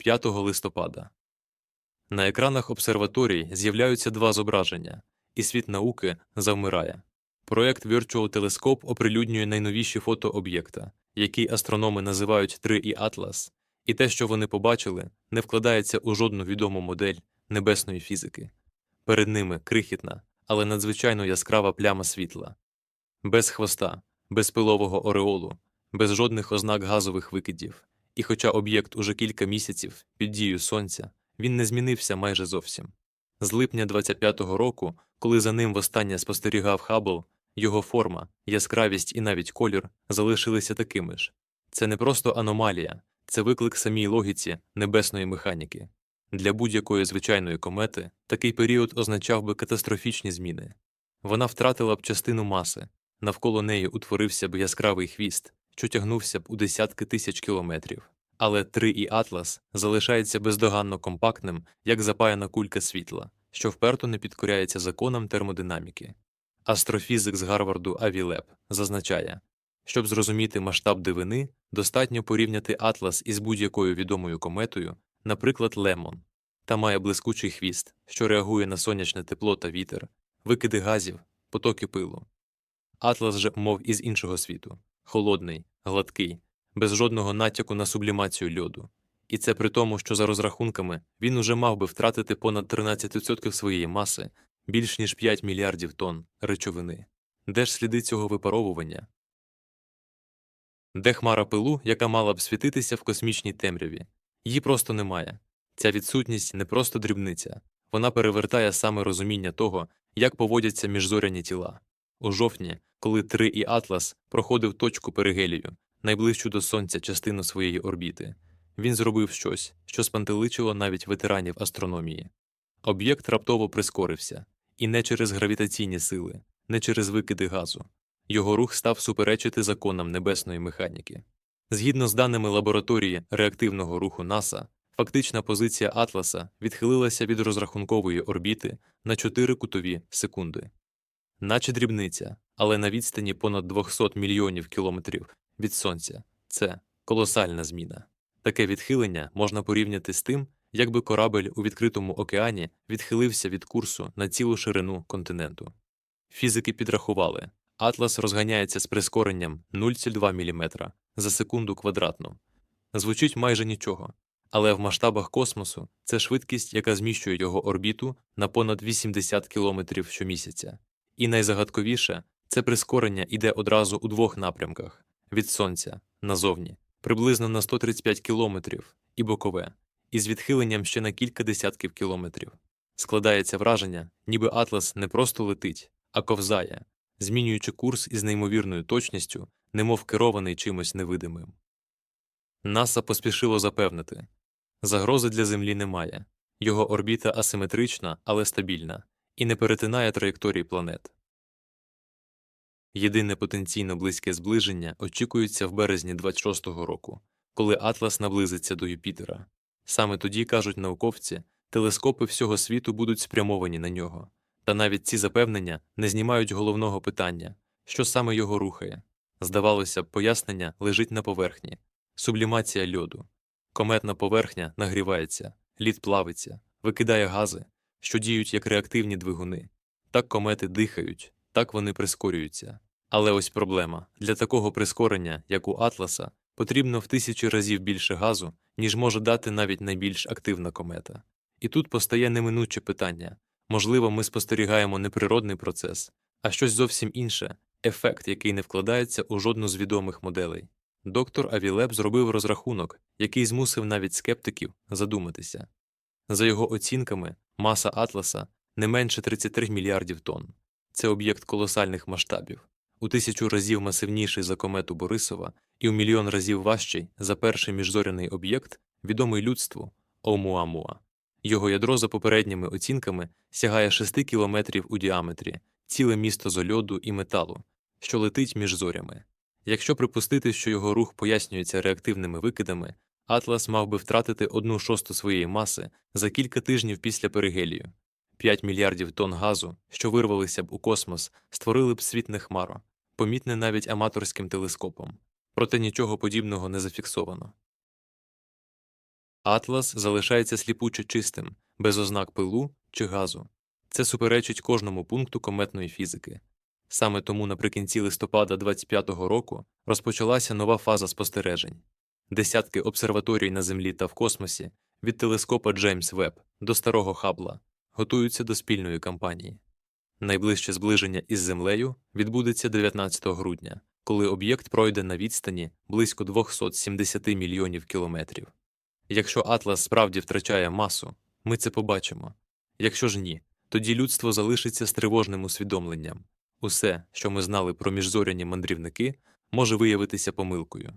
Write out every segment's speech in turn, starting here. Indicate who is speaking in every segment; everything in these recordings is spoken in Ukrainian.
Speaker 1: 5 листопада. На екранах обсерваторій з'являються два зображення, і світ науки завмирає. Проект Virtual Telescope оприлюднює найновіші фото об'єкта, який астрономи називають 3І Atlas, і те, що вони побачили, не вкладається у жодну відому модель небесної фізики. Перед ними крихітна, але надзвичайно яскрава пляма світла. Без хвоста, без пилового ореолу, без жодних ознак газових викидів. І хоча об'єкт уже кілька місяців під дією сонця, він не змінився майже зовсім. З липня 25-го року, коли за ним востаннє спостерігав Хаббл, його форма, яскравість і навіть колір залишилися такими ж. Це не просто аномалія, це виклик самій логіці небесної механіки. Для будь-якої звичайної комети такий період означав би катастрофічні зміни. Вона втратила б частину маси, навколо неї утворився б яскравий хвіст, що тягнувся б у десятки тисяч кілометрів. Але 3І Атлас залишається бездоганно компактним, як запаяна кулька світла, що вперто не підкоряється законам термодинаміки. Астрофізик з Гарварду Аві Леб зазначає, щоб зрозуміти масштаб дивини, достатньо порівняти Атлас із будь-якою відомою кометою, наприклад, Лемон, та має блискучий хвіст, що реагує на сонячне тепло та вітер, викиди газів, потоки пилу. Атлас же мов із іншого світу холодний, гладкий, без жодного натяку на сублімацію льоду. І це при тому, що за розрахунками він уже мав би втратити понад 13% своєї маси, більш ніж 5 мільярдів тонн речовини. Де ж сліди цього випаровування? Де хмара пилу, яка мала б світитися в космічній темряві? Її просто немає. Ця відсутність не просто дрібниця, вона перевертає саме розуміння того, як поводяться міжзоряні тіла. У жовтні, коли 3 і Атлас проходив точку перигелію, найближчу до Сонця частину своєї орбіти, він зробив щось, що спантеличило навіть ветеранів астрономії. Об'єкт раптово прискорився, і не через гравітаційні сили, не через викиди газу. Його рух став суперечити законам небесної механіки. Згідно з даними лабораторії реактивного руху НАСА, фактична позиція Атласа відхилилася від розрахункової орбіти на 4 кутові секунди. Наче дрібниця, але на відстані понад 200 мільйонів кілометрів від Сонця це колосальна зміна. Таке відхилення можна порівняти з тим, якби корабель у відкритому океані відхилився від курсу на цілу ширину континенту. Фізики підрахували, Атлас розганяється з прискоренням 0,2 мм за секунду квадратну. Звучить майже нічого, але в масштабах космосу це швидкість, яка зміщує його орбіту на понад 80 км щомісяця. І найзагадковіше це прискорення йде одразу у двох напрямках від Сонця назовні, приблизно на 135 км і бокове, із відхиленням ще на кілька десятків кілометрів. Складається враження, ніби Атлас не просто летить, а ковзає, змінюючи курс із неймовірною точністю, немов керований чимось невидимим. НАСА поспішило запевнити загрози для Землі немає, його орбіта асиметрична, але стабільна, і не перетинає траєкторії планет. Єдине потенційно близьке зближення очікується в березні 26-го року, коли Атлас наблизиться до Юпітера. Саме тоді, кажуть науковці, телескопи всього світу будуть спрямовані на нього. Та навіть ці запевнення не знімають головного питання, що саме його рухає. Здавалося б, пояснення лежить на поверхні сублімація льоду. Кометна поверхня нагрівається, лід плавиться, викидає гази, що діють як реактивні двигуни. Так комети дихають, так вони прискорюються. Але ось проблема для такого прискорення, як у Атласа, потрібно в тисячі разів більше газу, ніж може дати навіть найбільш активна комета. І тут постає неминуче питання можливо, ми спостерігаємо не природний процес, а щось зовсім інше ефект, який не вкладається у жодну з відомих моделей. Доктор Авілеб зробив розрахунок, який змусив навіть скептиків задуматися. За його оцінками, маса Атласа не менше 33 мільярдів тонн. Це об'єкт колосальних масштабів, у тисячу разів масивніший за комету Борисова і у мільйон разів важчий за перший міжзоряний об'єкт, відомий людству Оумуамуа. Його ядро за попередніми оцінками сягає 6 кілометрів у діаметрі, ціле місто з льоду і металу, що летить між зорями. Якщо припустити, що його рух пояснюється реактивними викидами, Атлас мав би втратити одну шосту своєї маси за кілька тижнів після перигелію. 5 мільярдів тонн газу, що вирвалися б у космос, створили б світне хмаро, помітне навіть аматорським телескопом. Проте нічого подібного не зафіксовано. Атлас залишається сліпуче чистим, без ознак пилу чи газу. Це суперечить кожному пункту кометної фізики. Саме тому наприкінці листопада 25-го року розпочалася нова фаза спостережень. Десятки обсерваторій на Землі та в космосі від телескопа Джеймс Веб до старого Хабла готуються до спільної кампанії. Найближче зближення із Землею відбудеться 19 грудня, коли об'єкт пройде на відстані близько 270 мільйонів кілометрів. Якщо Атлас справді втрачає масу, ми це побачимо. Якщо ж ні, тоді людство залишиться з тривожним усвідомленням. Усе, що ми знали про міжзоряні мандрівники, може виявитися помилкою.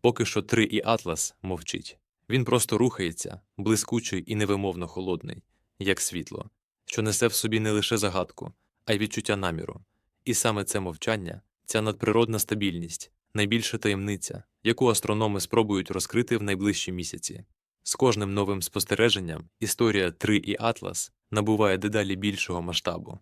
Speaker 1: Поки що 3 і Атлас мовчить. Він просто рухається, блискучий і невимовно холодний, як світло, що несе в собі не лише загадку, а й відчуття наміру. І саме це мовчання, ця надприродна стабільність, найбільша таємниця, яку астрономи спробують розкрити в найближчі місяці. З кожним новим спостереженням історія 3 і Атлас набуває дедалі більшого масштабу.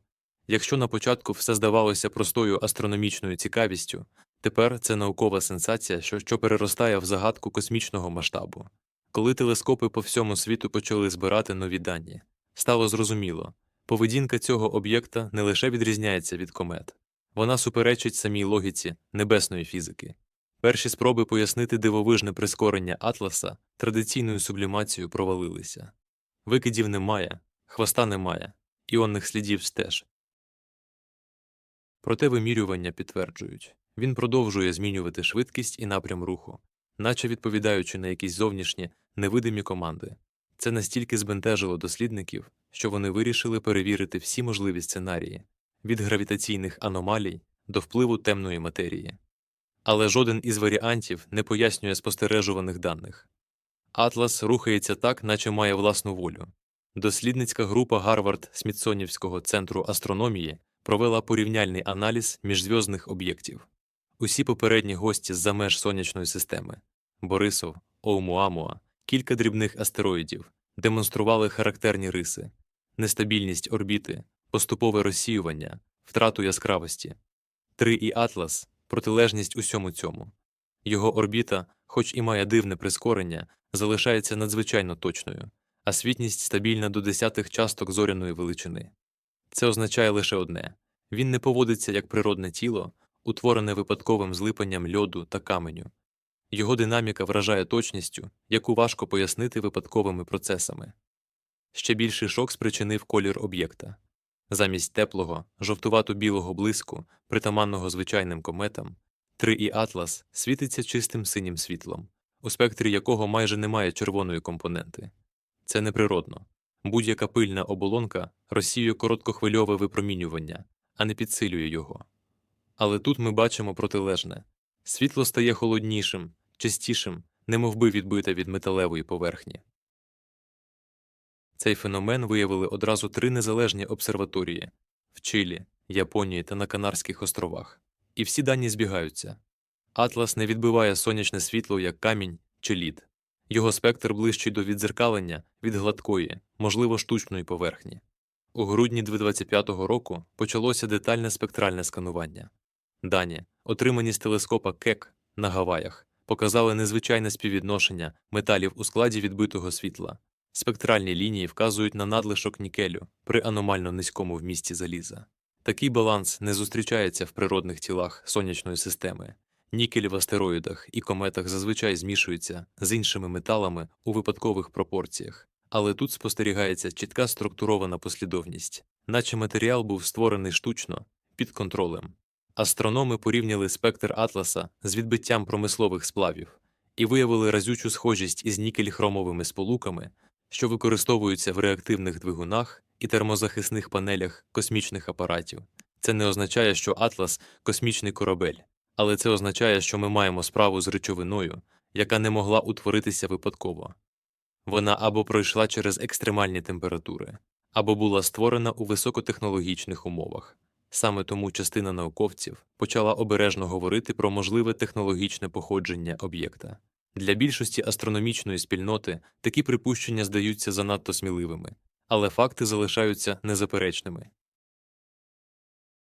Speaker 1: Якщо на початку все здавалося простою астрономічною цікавістю, тепер це наукова сенсація, що, що переростає в загадку космічного масштабу. Коли телескопи по всьому світу почали збирати нові дані, стало зрозуміло, поведінка цього об'єкта не лише відрізняється від комет, вона суперечить самій логіці небесної фізики. Перші спроби пояснити дивовижне прискорення Атласа традиційною сублімацією провалилися. Викидів немає, хвоста немає, іонних слідів теж. Проте вимірювання підтверджують він продовжує змінювати швидкість і напрям руху, наче відповідаючи на якісь зовнішні невидимі команди. Це настільки збентежило дослідників, що вони вирішили перевірити всі можливі сценарії від гравітаційних аномалій до впливу темної матерії. Але жоден із варіантів не пояснює спостережуваних даних. Атлас рухається так, наче має власну волю. Дослідницька група Гарвард Смітсонівського центру астрономії провела порівняльний аналіз міжзв'язних об'єктів. Усі попередні гості з-за меж сонячної системи Борисов, Оумуамуа, кілька дрібних астероїдів демонстрували характерні риси, нестабільність орбіти, поступове розсіювання, втрату яскравості. Три і Атлас протилежність усьому цьому. Його орбіта, хоч і має дивне прискорення, залишається надзвичайно точною, а світність стабільна до десятих часток зоряної величини. Це означає лише одне він не поводиться як природне тіло, утворене випадковим злипанням льоду та каменю. Його динаміка вражає точністю, яку важко пояснити випадковими процесами. Ще більший шок спричинив колір об'єкта. Замість теплого, жовтувато-білого блиску, притаманного звичайним кометам, 3 і Атлас світиться чистим синім світлом, у спектрі якого майже немає червоної компоненти. Це неприродно. Будь-яка пильна оболонка розсіює короткохвильове випромінювання, а не підсилює його. Але тут ми бачимо протилежне світло стає холоднішим, чистішим, немовби відбите від металевої поверхні. Цей феномен виявили одразу три незалежні обсерваторії в Чилі, Японії та на Канарських островах. І всі дані збігаються. Атлас не відбиває сонячне світло як камінь чи лід. Його спектр ближчий до віддзеркалення від гладкої, можливо, штучної поверхні. У грудні 2025 року почалося детальне спектральне сканування. Дані, отримані з телескопа Кек на Гаваях, показали незвичайне співвідношення металів у складі відбитого світла. Спектральні лінії вказують на надлишок нікелю при аномально низькому вмісті заліза. Такий баланс не зустрічається в природних тілах сонячної системи. Нікель в астероїдах і кометах зазвичай змішується з іншими металами у випадкових пропорціях, але тут спостерігається чітка структурована послідовність, наче матеріал був створений штучно під контролем. Астрономи порівняли спектр Атласа з відбиттям промислових сплавів і виявили разючу схожість із нікель-хромовими сполуками, що використовуються в реактивних двигунах і термозахисних панелях космічних апаратів. Це не означає, що Атлас космічний корабель, але це означає, що ми маємо справу з речовиною, яка не могла утворитися випадково. Вона або пройшла через екстремальні температури, або була створена у високотехнологічних умовах. Саме тому частина науковців почала обережно говорити про можливе технологічне походження об'єкта. Для більшості астрономічної спільноти такі припущення здаються занадто сміливими, але факти залишаються незаперечними.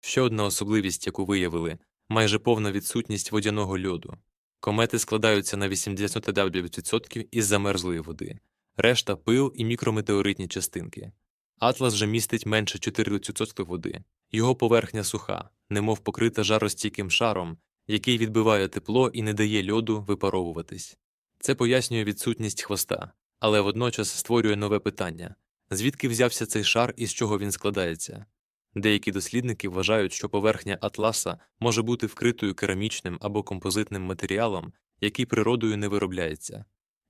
Speaker 1: Ще одна особливість, яку виявили майже повна відсутність водяного льоду. Комети складаються на 89% із замерзлої води, решта пил і мікрометеоритні частинки. Атлас же містить менше 4% води. Його поверхня суха, немов покрита жаростійким шаром, який відбиває тепло і не дає льоду випаровуватись. Це пояснює відсутність хвоста, але водночас створює нове питання звідки взявся цей шар і з чого він складається? Деякі дослідники вважають, що поверхня атласа може бути вкритою керамічним або композитним матеріалом, який природою не виробляється.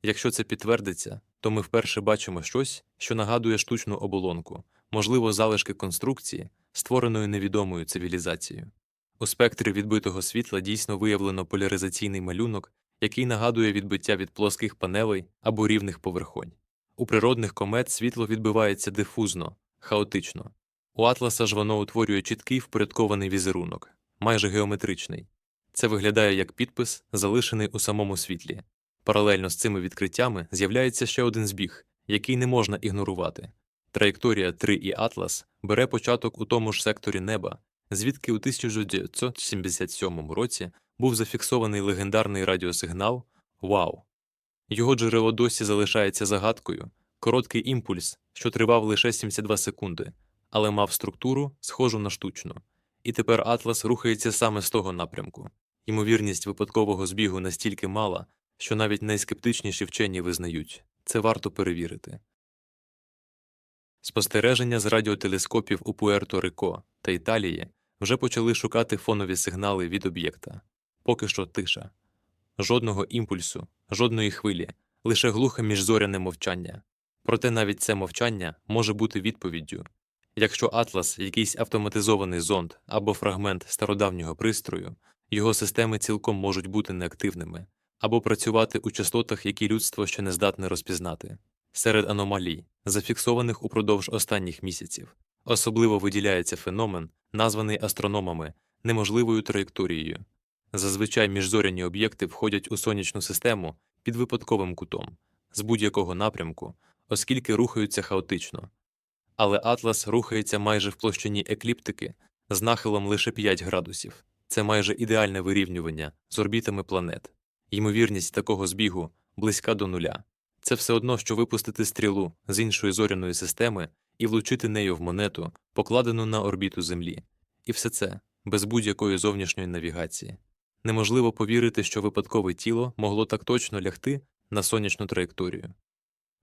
Speaker 1: Якщо це підтвердиться, то ми вперше бачимо щось, що нагадує штучну оболонку, можливо, залишки конструкції, створеної невідомою цивілізацією. У спектрі відбитого світла дійсно виявлено поляризаційний малюнок, який нагадує відбиття від плоских панелей або рівних поверхонь. У природних комет світло відбивається дифузно, хаотично. У атласа ж воно утворює чіткий впорядкований візерунок, майже геометричний. Це виглядає як підпис, залишений у самому світлі. Паралельно з цими відкриттями з'являється ще один збіг, який не можна ігнорувати. Траєкторія 3 і Атлас бере початок у тому ж секторі неба, звідки у 1977 році був зафіксований легендарний радіосигнал Вау. Його джерело досі залишається загадкою, короткий імпульс, що тривав лише 72 секунди, але мав структуру, схожу на штучну. І тепер Атлас рухається саме з того напрямку. Ймовірність випадкового збігу настільки мала, що навіть найскептичніші вчені визнають це варто перевірити. Спостереження з радіотелескопів у Пуерто-Рико та Італії вже почали шукати фонові сигнали від об'єкта. Поки що тиша. Жодного імпульсу, жодної хвилі, лише глухе міжзоряне мовчання. Проте навіть це мовчання може бути відповіддю. Якщо Атлас якийсь автоматизований зонд або фрагмент стародавнього пристрою, його системи цілком можуть бути неактивними або працювати у частотах, які людство ще не здатне розпізнати. Серед аномалій, зафіксованих упродовж останніх місяців, особливо виділяється феномен, названий астрономами неможливою траєкторією. Зазвичай міжзоряні об'єкти входять у сонячну систему під випадковим кутом з будь-якого напрямку, оскільки рухаються хаотично. Але Атлас рухається майже в площині екліптики з нахилом лише 5 градусів. Це майже ідеальне вирівнювання з орбітами планет. Ймовірність такого збігу близька до нуля. Це все одно, що випустити стрілу з іншої зоряної системи і влучити нею в монету, покладену на орбіту Землі. І все це без будь-якої зовнішньої навігації. Неможливо повірити, що випадкове тіло могло так точно лягти на сонячну траєкторію.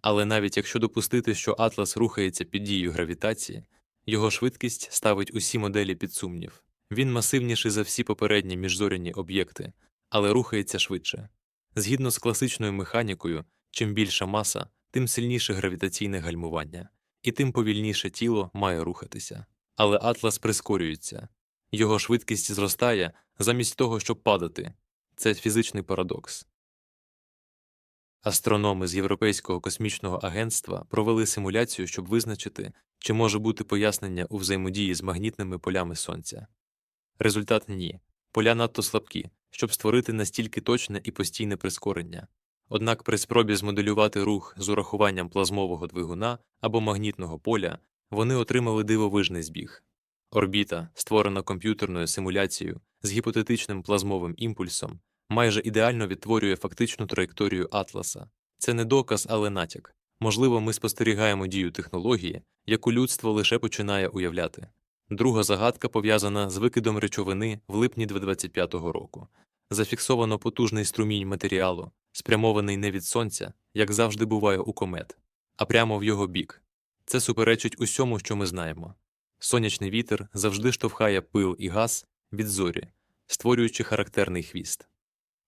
Speaker 1: Але навіть якщо допустити, що Атлас рухається під дією гравітації, його швидкість ставить усі моделі під сумнів. Він масивніший за всі попередні міжзоряні об'єкти, але рухається швидше. Згідно з класичною механікою, чим більша маса, тим сильніше гравітаційне гальмування, і тим повільніше тіло має рухатися. Але Атлас прискорюється, його швидкість зростає замість того, щоб падати. Це фізичний парадокс. Астрономи з Європейського космічного агентства провели симуляцію, щоб визначити, чи може бути пояснення у взаємодії з магнітними полями Сонця. Результат ні. Поля надто слабкі, щоб створити настільки точне і постійне прискорення. Однак при спробі змоделювати рух з урахуванням плазмового двигуна або магнітного поля вони отримали дивовижний збіг. Орбіта, створена комп'ютерною симуляцією з гіпотетичним плазмовим імпульсом, майже ідеально відтворює фактичну траєкторію Атласа. Це не доказ, але натяк. Можливо, ми спостерігаємо дію технології, яку людство лише починає уявляти. Друга загадка пов'язана з викидом речовини в липні 2025 року. Зафіксовано потужний струмінь матеріалу, спрямований не від сонця, як завжди буває у комет, а прямо в його бік. Це суперечить усьому, що ми знаємо. Сонячний вітер завжди штовхає пил і газ від зорі, створюючи характерний хвіст.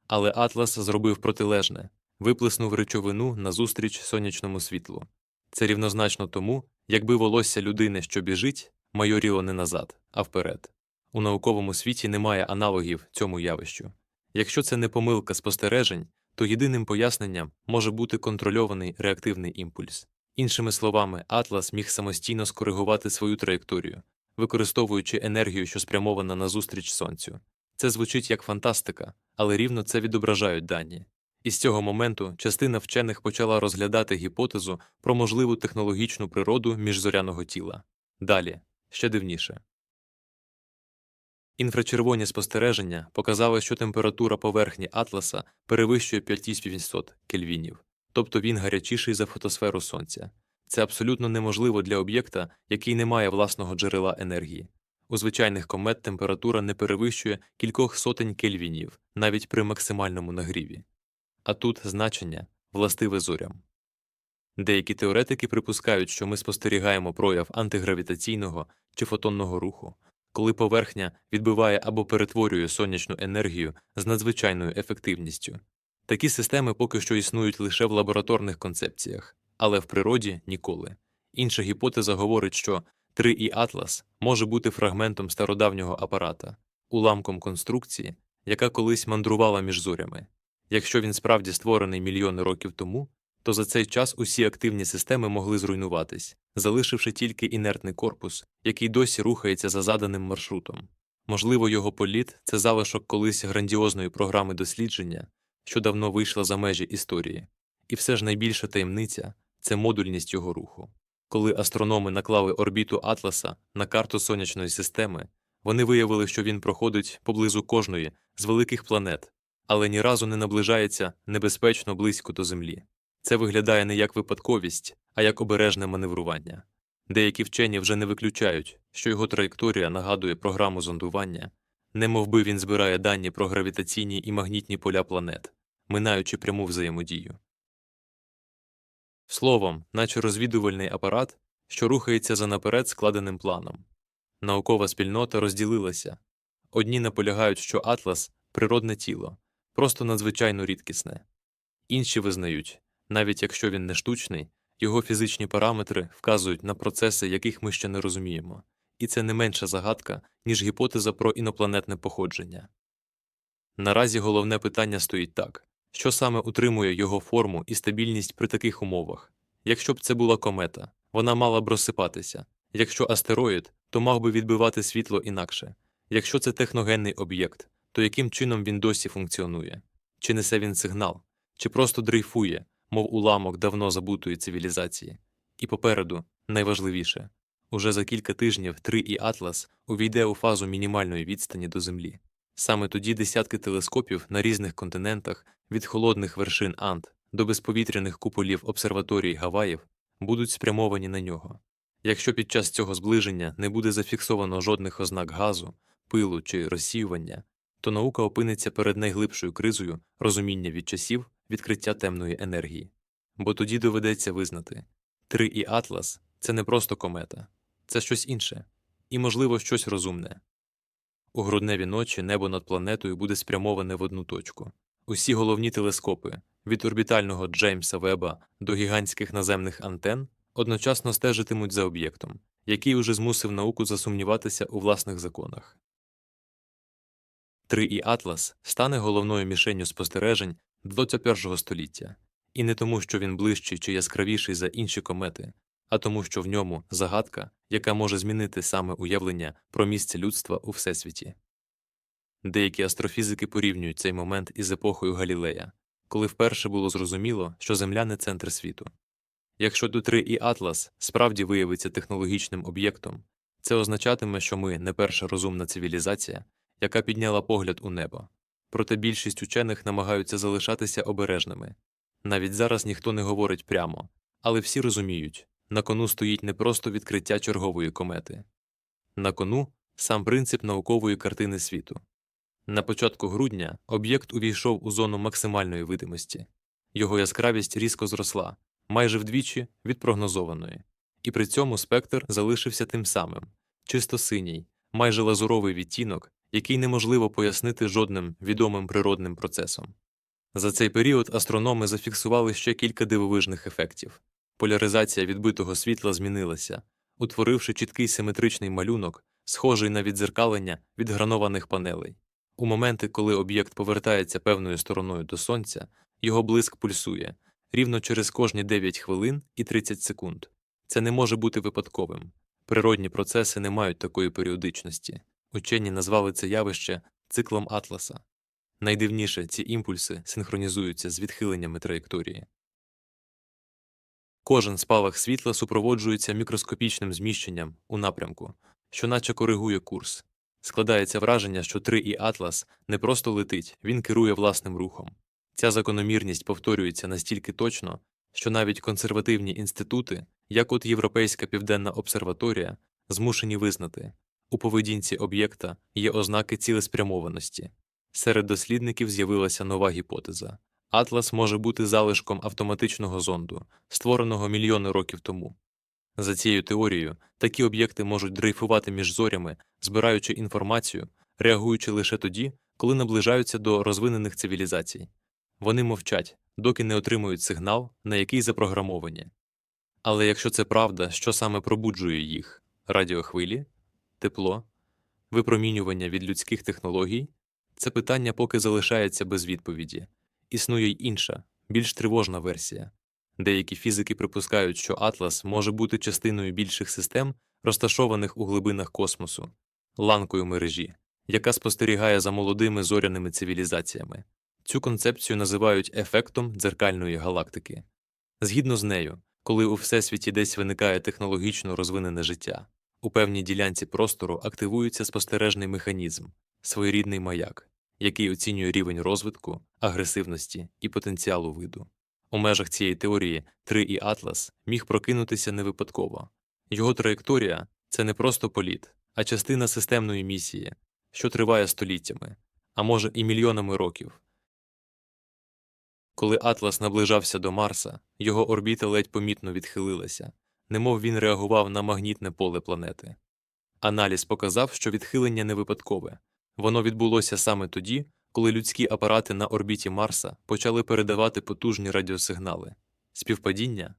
Speaker 1: Але Атлас зробив протилежне виплеснув речовину назустріч сонячному світлу. Це рівнозначно тому, якби волосся людини, що біжить, майоріло не назад, а вперед. У науковому світі немає аналогів цьому явищу. Якщо це не помилка спостережень, то єдиним поясненням може бути контрольований реактивний імпульс. Іншими словами, Атлас міг самостійно скоригувати свою траєкторію, використовуючи енергію, що спрямована назустріч сонцю. Це звучить як фантастика, але рівно це відображають дані. І з цього моменту частина вчених почала розглядати гіпотезу про можливу технологічну природу міжзоряного тіла. Далі ще дивніше. Інфрачервоні спостереження показали, що температура поверхні Атласа перевищує 5800 кельвінів, тобто він гарячіший за фотосферу Сонця. Це абсолютно неможливо для об'єкта, який не має власного джерела енергії. У звичайних комет температура не перевищує кількох сотень кельвінів, навіть при максимальному нагріві. А тут значення властиве зорям. Деякі теоретики припускають, що ми спостерігаємо прояв антигравітаційного чи фотонного руху, коли поверхня відбиває або перетворює сонячну енергію з надзвичайною ефективністю. Такі системи поки що існують лише в лабораторних концепціях, але в природі ніколи. Інша гіпотеза говорить, що 3І Атлас може бути фрагментом стародавнього апарата, уламком конструкції, яка колись мандрувала між зорями. Якщо він справді створений мільйони років тому, то за цей час усі активні системи могли зруйнуватись, залишивши тільки інертний корпус, який досі рухається за заданим маршрутом. Можливо, його політ це залишок колись грандіозної програми дослідження, що давно вийшла за межі історії. І все ж найбільша таємниця це модульність його руху. Коли астрономи наклали орбіту Атласа на карту сонячної системи, вони виявили, що він проходить поблизу кожної з великих планет, але ні разу не наближається небезпечно близько до Землі. Це виглядає не як випадковість, а як обережне маневрування. Деякі вчені вже не виключають, що його траєкторія нагадує програму зондування, немовби він збирає дані про гравітаційні і магнітні поля планет, минаючи пряму взаємодію. Словом, наче розвідувальний апарат, що рухається за наперед складеним планом. Наукова спільнота розділилася одні наполягають, що Атлас природне тіло, просто надзвичайно рідкісне, інші визнають, навіть якщо він не штучний, його фізичні параметри вказують на процеси, яких ми ще не розуміємо, і це не менша загадка, ніж гіпотеза про інопланетне походження. Наразі головне питання стоїть так що саме утримує його форму і стабільність при таких умовах. Якщо б це була комета, вона мала б розсипатися, якщо астероїд, то мав би відбивати світло інакше, якщо це техногенний об'єкт, то яким чином він досі функціонує? Чи несе він сигнал, чи просто дрейфує, мов уламок давно забутої цивілізації? І попереду, найважливіше, уже за кілька тижнів 3 і Атлас увійде у фазу мінімальної відстані до Землі. Саме тоді десятки телескопів на різних континентах від холодних вершин Анд до безповітряних куполів обсерваторій Гаваїв будуть спрямовані на нього. Якщо під час цього зближення не буде зафіксовано жодних ознак газу, пилу чи розсіювання, то наука опиниться перед найглибшою кризою розуміння від часів відкриття темної енергії. Бо тоді доведеться визнати 3 і Атлас це не просто комета, це щось інше, і, можливо, щось розумне. У грудневі ночі небо над планетою буде спрямоване в одну точку. Усі головні телескопи від орбітального Джеймса Веба до гігантських наземних антен одночасно стежитимуть за об'єктом, який уже змусив науку засумніватися у власних законах. 3 і Атлас стане головною мішенню спостережень 21 століття, і не тому, що він ближчий чи яскравіший за інші комети, а тому, що в ньому загадка, яка може змінити саме уявлення про місце людства у всесвіті. Деякі астрофізики порівнюють цей момент із епохою Галілея, коли вперше було зрозуміло, що Земля не центр світу. Якщо Ду-3 і Атлас справді виявиться технологічним об'єктом, це означатиме, що ми не перша розумна цивілізація, яка підняла погляд у небо. Проте більшість учених намагаються залишатися обережними. Навіть зараз ніхто не говорить прямо, але всі розуміють на кону стоїть не просто відкриття чергової комети, на кону сам принцип наукової картини світу. На початку грудня об'єкт увійшов у зону максимальної видимості, його яскравість різко зросла, майже вдвічі від прогнозованої, і при цьому спектр залишився тим самим чисто синій, майже лазуровий відтінок, який неможливо пояснити жодним відомим природним процесом. За цей період астрономи зафіксували ще кілька дивовижних ефектів. Поляризація відбитого світла змінилася, утворивши чіткий симетричний малюнок, схожий на відзеркалення відгранованих панелей. У моменти, коли об'єкт повертається певною стороною до сонця, його блиск пульсує рівно через кожні 9 хвилин і 30 секунд. Це не може бути випадковим. Природні процеси не мають такої періодичності. Учені назвали це явище циклом Атласа. Найдивніше ці імпульси синхронізуються з відхиленнями траєкторії. Кожен спалах світла супроводжується мікроскопічним зміщенням у напрямку, що наче коригує курс. Складається враження, що 3І Атлас не просто летить, він керує власним рухом. Ця закономірність повторюється настільки точно, що навіть консервативні інститути, як от Європейська південна обсерваторія, змушені визнати у поведінці об'єкта є ознаки цілеспрямованості. Серед дослідників з'явилася нова гіпотеза Атлас може бути залишком автоматичного зонду, створеного мільйони років тому. За цією теорією, такі об'єкти можуть дрейфувати між зорями, збираючи інформацію, реагуючи лише тоді, коли наближаються до розвинених цивілізацій. Вони мовчать, доки не отримують сигнал, на який запрограмовані. Але якщо це правда, що саме пробуджує їх радіохвилі, тепло, випромінювання від людських технологій, це питання поки залишається без відповіді. Існує й інша, більш тривожна версія. Деякі фізики припускають, що Атлас може бути частиною більших систем, розташованих у глибинах космосу, ланкою мережі, яка спостерігає за молодими зоряними цивілізаціями. Цю концепцію називають ефектом дзеркальної галактики. Згідно з нею, коли у всесвіті десь виникає технологічно розвинене життя, у певній ділянці простору активується спостережний механізм, своєрідний маяк, який оцінює рівень розвитку, агресивності і потенціалу виду. У межах цієї теорії 3І Атлас міг прокинутися не випадково. Його траєкторія це не просто політ, а частина системної місії, що триває століттями, а може і мільйонами років. Коли Атлас наближався до Марса, його орбіта ледь помітно відхилилася, немов він реагував на магнітне поле планети. Аналіз показав, що відхилення не випадкове, воно відбулося саме тоді, коли людські апарати на орбіті Марса почали передавати потужні радіосигнали. Співпадіння?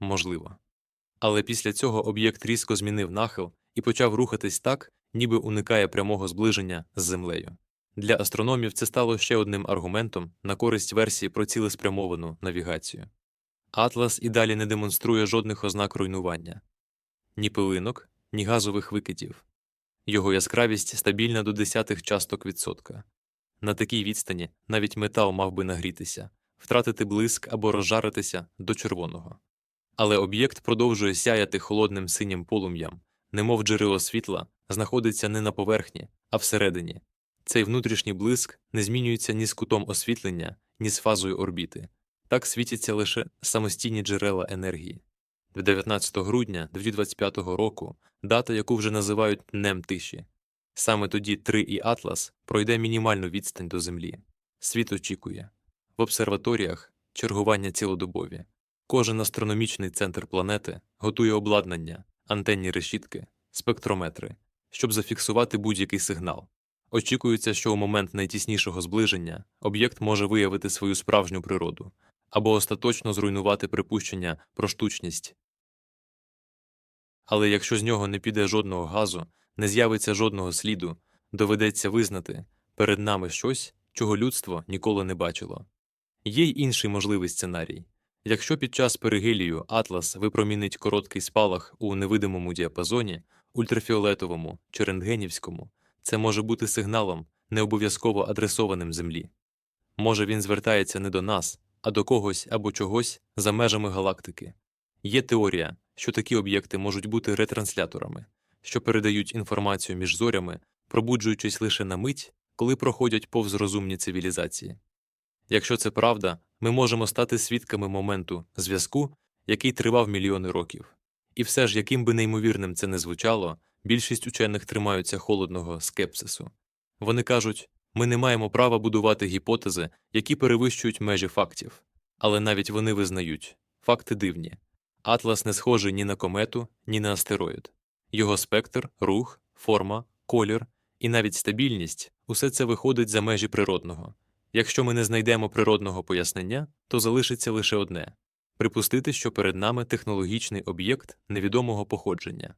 Speaker 1: Можливо. Але після цього об'єкт різко змінив нахил і почав рухатись так, ніби уникає прямого зближення з Землею. Для астрономів це стало ще одним аргументом на користь версії про цілеспрямовану навігацію. Атлас і далі не демонструє жодних ознак руйнування ні пилинок, ні газових викидів. Його яскравість стабільна до десятих часток відсотка. На такій відстані навіть метал мав би нагрітися, втратити блиск або розжаритися до червоного. Але об'єкт продовжує сяяти холодним синім полум'ям, немов джерело світла знаходиться не на поверхні, а всередині. Цей внутрішній блиск не змінюється ні з кутом освітлення, ні з фазою орбіти. Так світяться лише самостійні джерела енергії. 19 грудня 2025 року дата, яку вже називають Днем тиші. Саме тоді 3 і Атлас пройде мінімальну відстань до Землі. Світ очікує. В обсерваторіях чергування цілодобові. Кожен астрономічний центр планети готує обладнання, антенні решітки, спектрометри, щоб зафіксувати будь-який сигнал. Очікується, що у момент найтіснішого зближення об'єкт може виявити свою справжню природу або остаточно зруйнувати припущення про штучність. Але якщо з нього не піде жодного газу, не з'явиться жодного сліду, доведеться визнати перед нами щось, чого людство ніколи не бачило. Є й інший можливий сценарій якщо під час перигелію Атлас випромінить короткий спалах у невидимому діапазоні, ультрафіолетовому чи рентгенівському, це може бути сигналом, не обов'язково адресованим Землі. Може, він звертається не до нас, а до когось або чогось за межами галактики. Є теорія, що такі об'єкти можуть бути ретрансляторами, що передають інформацію між зорями, пробуджуючись лише на мить, коли проходять повз розумні цивілізації. Якщо це правда, ми можемо стати свідками моменту зв'язку, який тривав мільйони років. І все ж, яким би неймовірним це не звучало, більшість учених тримаються холодного скепсису. Вони кажуть, ми не маємо права будувати гіпотези, які перевищують межі фактів. Але навіть вони визнають факти дивні. Атлас не схожий ні на комету, ні на астероїд. Його спектр, рух, форма, колір і навіть стабільність усе це виходить за межі природного. Якщо ми не знайдемо природного пояснення, то залишиться лише одне припустити, що перед нами технологічний об'єкт невідомого походження.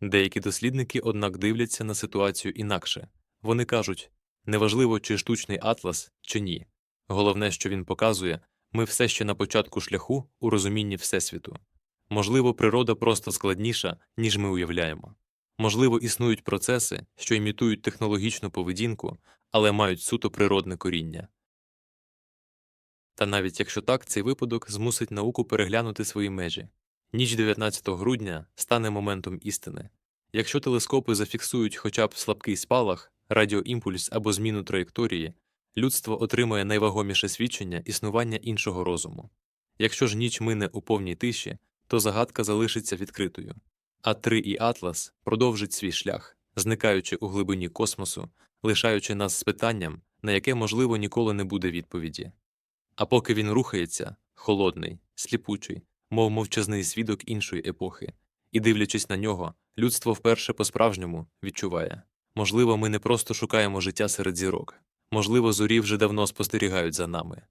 Speaker 1: Деякі дослідники, однак, дивляться на ситуацію інакше вони кажуть неважливо, чи штучний атлас, чи ні. Головне, що він показує, ми все ще на початку шляху у розумінні Всесвіту. Можливо, природа просто складніша, ніж ми уявляємо. Можливо, існують процеси, що імітують технологічну поведінку, але мають суто природне коріння. Та навіть якщо так, цей випадок змусить науку переглянути свої межі. Ніч 19 грудня стане моментом істини. Якщо телескопи зафіксують хоча б слабкий спалах, радіоімпульс або зміну траєкторії, людство отримає найвагоміше свідчення існування іншого розуму. Якщо ж ніч мине у повній тиші, то загадка залишиться відкритою. А 3 і Атлас продовжить свій шлях, зникаючи у глибині космосу, лишаючи нас з питанням, на яке, можливо, ніколи не буде відповіді. А поки він рухається, холодний, сліпучий, мов мовчазний свідок іншої епохи, і, дивлячись на нього, людство вперше по-справжньому відчуває можливо, ми не просто шукаємо життя серед зірок, можливо, зорі вже давно спостерігають за нами,